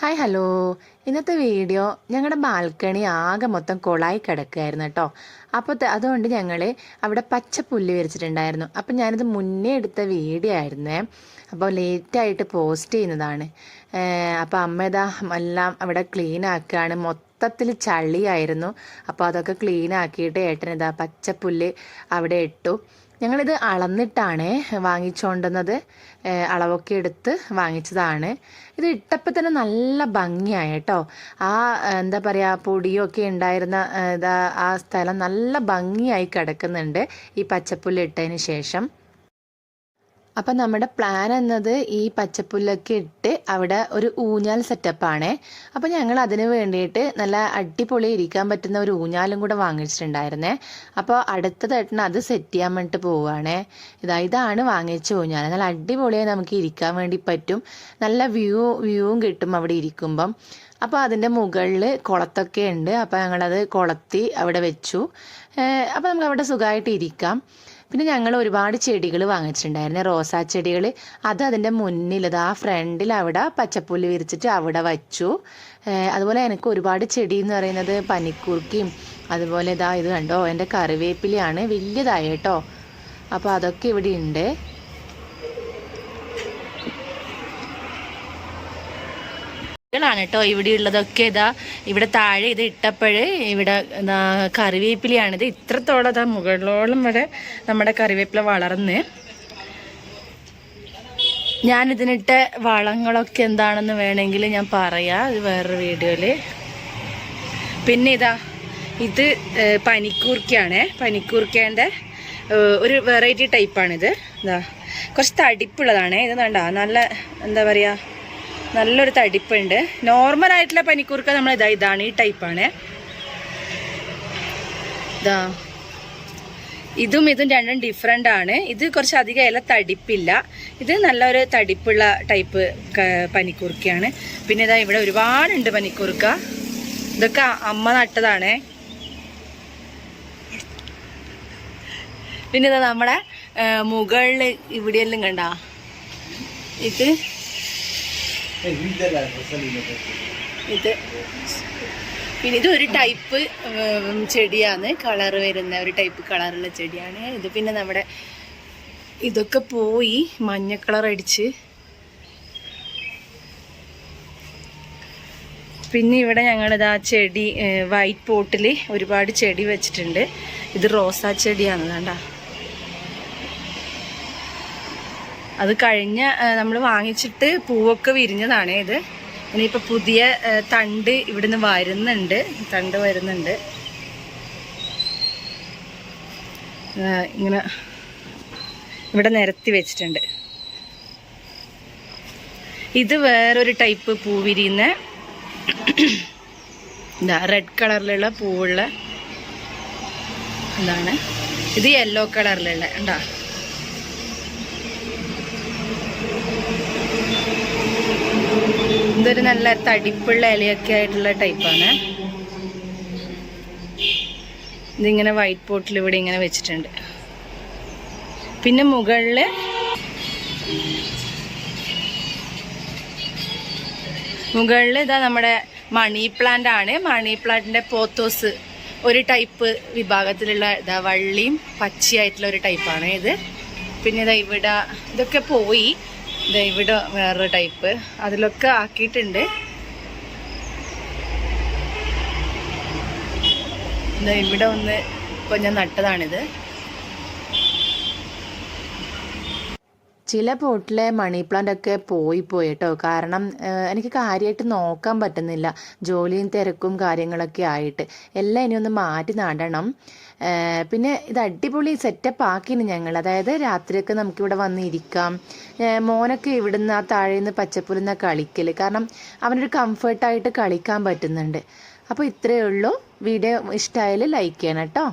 Hi hello ഇന്നത്തെ video ഞങ്ങളുടെ balcony ആകെ മൊത്തം കൊളായി കിടക്കുകയായിരുന്നു കേട്ടോ അപ്പോൾ അതുകൊണ്ട് ഞങ്ങൾ അവിടെ പച്ച പുല്ല് വിരിച്ചിട്ടുണ്ടായിരുന്നു. അപ്പം ഞാനിത് മുന്നേ എടുത്ത വീഡിയോ ആയിരുന്നേ. അപ്പോൾ ലേറ്റായിട്ട് പോസ്റ്റ് ചെയ്യുന്നതാണ്. അപ്പോൾ അമ്മ എല്ലാം അവിടെ ക്ലീൻ ആക്കുകയാണ് മൊത്തത്തിൽ ചളിയായിരുന്നു. അപ്പോൾ അതൊക്കെ ക്ലീൻ ആക്കിയിട്ട് ഏട്ടൻ ഇതാ പച്ചപ്പുല്ല് അവിടെ ഇട്ടു. ഞങ്ങളിത് അളന്നിട്ടാണ് വാങ്ങിച്ചുകൊണ്ടുവന്നത് അളവൊക്കെ എടുത്ത് വാങ്ങിച്ചതാണ്. ഇത് ഇട്ടപ്പോൾ തന്നെ നല്ല ഭംഗിയായി കേട്ടോ. ആ എന്താ പറയുക പൊടിയൊക്കെ ഉണ്ടായിരുന്ന ആ സ്ഥലം നല്ല ഭംഗിയായി കിടക്കുന്നുണ്ട് ഈ പച്ചപ്പുല്ല് ഇട്ടതിന് ശേഷം. അപ്പം നമ്മുടെ പ്ലാൻ എന്നത് ഈ പച്ചപ്പുല്ലൊക്കെ ഇട്ട് അവിടെ ഒരു ഊഞ്ഞാൽ സെറ്റപ്പാണേ അപ്പം ഞങ്ങൾ അതിന് വേണ്ടിയിട്ട് നല്ല അടിപൊളി ഇരിക്കാൻ പറ്റുന്ന ഒരു ഊഞ്ഞാലും കൂടെ വാങ്ങിച്ചിട്ടുണ്ടായിരുന്നേ. അപ്പോൾ അടുത്തതായിട്ട് അത് സെറ്റ് ചെയ്യാൻ വേണ്ടിയിട്ട് പോവുകയാണേ. ഇതാ ഇതാണ് വാങ്ങിച്ച ഊഞ്ഞാൽ. നല്ല അടിപൊളിയായി നമുക്ക് ഇരിക്കാൻ വേണ്ടി പറ്റും. നല്ല വ്യൂ വ്യൂവും കിട്ടും അവിടെ ഇരിക്കുമ്പം. അപ്പോൾ അതിന്റെ മുകളിൽ കുളത്തൊക്കെ ഉണ്ട്. അപ്പോൾ ഞങ്ങളത് കുളത്തി അവിടെ വെച്ചു. അപ്പോൾ നമുക്ക് അവിടെ സുഖമായിട്ട് ഇരിക്കാം. പിന്നെ ഞങ്ങൾ ഒരുപാട് ചെടികൾ വാങ്ങിച്ചിട്ടുണ്ടായിരുന്നു. റോസാ ചെടികൾ. അത് അതിന്റെ മുന്നിൽ ഇത് ആ ഫ്രണ്ടിൽ അവിടെ പച്ചപ്പുല്ല് വിരിച്ചിട്ട് അവിടെ വച്ചു. അതുപോലെ എനിക്ക് ഒരുപാട് ചെടി എന്ന് പറയുന്നത് പനിക്കൂർക്കയും അതുപോലെ ഇതാ ഇത് കണ്ടോ? എന്റെ കറിവേപ്പിലയാണ് വലിയതായി കേട്ടോ. അപ്പോൾ അതൊക്കെ ഇവിടെ ഉണ്ട്. ാണ് കേട്ടോ. ഇവിടെ ഉള്ളതൊക്കെ ഇതാ ഇവിടെ താഴെ ഇത് ഇട്ടപ്പോഴ് ഇവിടെ എന്താ കറിവേപ്പിലയാണിത്. ഇത്രത്തോളം ഇതാ മുകളിലോളം വരെ നമ്മുടെ കറിവേപ്പില വളർന്ന്. ഞാനിതിനിട്ട വളങ്ങളൊക്കെ എന്താണെന്ന് വേണമെങ്കിൽ ഞാൻ പറയാം. ഇത് വേറൊരു വീഡിയോയിൽ പിന്നെ ഇതാ ഇത് പനിക്കൂർക്കയാണ്. പനിക്കൂർക്കേന്റെ ഒരു വെറൈറ്റി ടൈപ്പാണിത്. ഇതാ കുറച്ച് തടിപ്പുള്ളതാണ്. ഇത് വേണ്ട നല്ല എന്താ പറയുക നല്ലൊരു തടിപ്പുണ്ട്. നോർമൽ ആയിട്ടുള്ള പനിക്കൂർക്ക നമ്മൾ ഇതാ ഇതാണ് ഈ ടൈപ്പാണ് ഇതാ. ഇതും ഇതും രണ്ടും ഡിഫറെന്റ് ആണ്. ഇത് കുറച്ച് അധികം ഇല തടിപ്പില്ല. ഇത് നല്ലൊരു തടിപ്പുള്ള ടൈപ്പ് പനിക്കൂർക്കയാണ്. പിന്നെ ഇതാ ഇവിടെ ഒരുപാടുണ്ട് പനിക്കൂർക്ക. ഇതൊക്കെ അമ്മ നട്ടതാണ്. പിന്നെ ഇതാ നമ്മുടെ മുകളിൽ ഇവിടെയെല്ലാം കണ്ട? ഇത് ഇത് പിന്നെ ഇത് ഒരു ടൈപ്പ് ചെടിയാണ്. കളർ വരുന്ന ഒരു ടൈപ്പ് കളറുള്ള ചെടിയാണ്. ഇത് പിന്നെ നമ്മുടെ ഇതൊക്കെ പോയി മഞ്ഞ കളർ അടിച്ച്. പിന്നെ ഇവിടെ ഞങ്ങളിതാ ചെടി വൈറ്റ് പോട്ടിൽ ഒരുപാട് ചെടി വെച്ചിട്ടുണ്ട്. ഇത് റോസാ ചെടിയാണ് വേണ്ട അത് കഴിഞ്ഞ നമ്മൾ വാങ്ങിച്ചിട്ട് പൂവൊക്കെ വിരിഞ്ഞതാണ് ഇത്. ഇനിയിപ്പോൾ പുതിയ തണ്ട് ഇവിടുന്ന് വരുന്നുണ്ട്. തണ്ട് വരുന്നുണ്ട്. ഇങ്ങനെ ഇവിടെ നിരത്തി വെച്ചിട്ടുണ്ട്. ഇത് വേറൊരു ടൈപ്പ് പൂ വിരിയുന്ന എന്താ റെഡ് കളറിലുള്ള പൂവുള്ള എന്താണ് ഇത് യെല്ലോ കളറിലുള്ള ഉണ്ടാ ഇതൊരു നല്ല തടിപ്പുള്ള ഇലയൊക്കെ ആയിട്ടുള്ള ടൈപ്പാണ്. ഇതിങ്ങനെ വൈറ്റ് പോട്ടിൽ ഇവിടെ ഇങ്ങനെ വെച്ചിട്ടുണ്ട്. പിന്നെ മുകളിൽ മുകളിൽ ഇതാ നമ്മുടെ മണി പ്ലാന്റ് ആണ്. മണി പ്ലാന്റിന്റെ പോത്തോസ് ഒരു ടൈപ്പ് വിഭാഗത്തിലുള്ള ഇതാ വള്ളിയും പച്ചയായിട്ടുള്ള ഒരു ടൈപ്പാണ് ഇത്. പിന്നെ ഇതാ ഇവിടെ ഇതൊക്കെ പോയി. ഇവിടെ വേറൊരു ടൈപ്പ്. അതിലൊക്കെ ആക്കിയിട്ടുണ്ട്. ഇവിടെ ഒന്ന് ഇപ്പൊ ഞാൻ നട്ടതാണിത്. ചില പോട്ടിലെ മണി പ്ലാന്റ് ഒക്കെ പോയി പോയി കേട്ടോ കാരണം എനിക്ക് കാര്യമായിട്ട് നോക്കാൻ പറ്റുന്നില്ല. ജോലിയും തിരക്കും കാര്യങ്ങളൊക്കെ ആയിട്ട്. എല്ലാം ഇനി ഒന്ന് മാറ്റി നടണം. പിന്നെ ഇത് അടിപൊളി സെറ്റപ്പ് ആക്കിന് ഞങ്ങൾ അതായത് രാത്രിയൊക്കെ നമുക്കിവിടെ വന്ന് ഇരിക്കാം മോനൊക്കെ ഇവിടുന്ന് ആ താഴേന്ന് പച്ചപ്പുലുന്ന കളിക്കൽ കാരണം അവനൊരു കംഫർട്ടായിട്ട് കളിക്കാൻ പറ്റുന്നുണ്ട്. അപ്പോൾ ഇത്രയേ ഉള്ളൂ. വീഡിയോ ഇഷ്ടമായാൽ ലൈക്ക് ചെയ്യണം കേട്ടോ.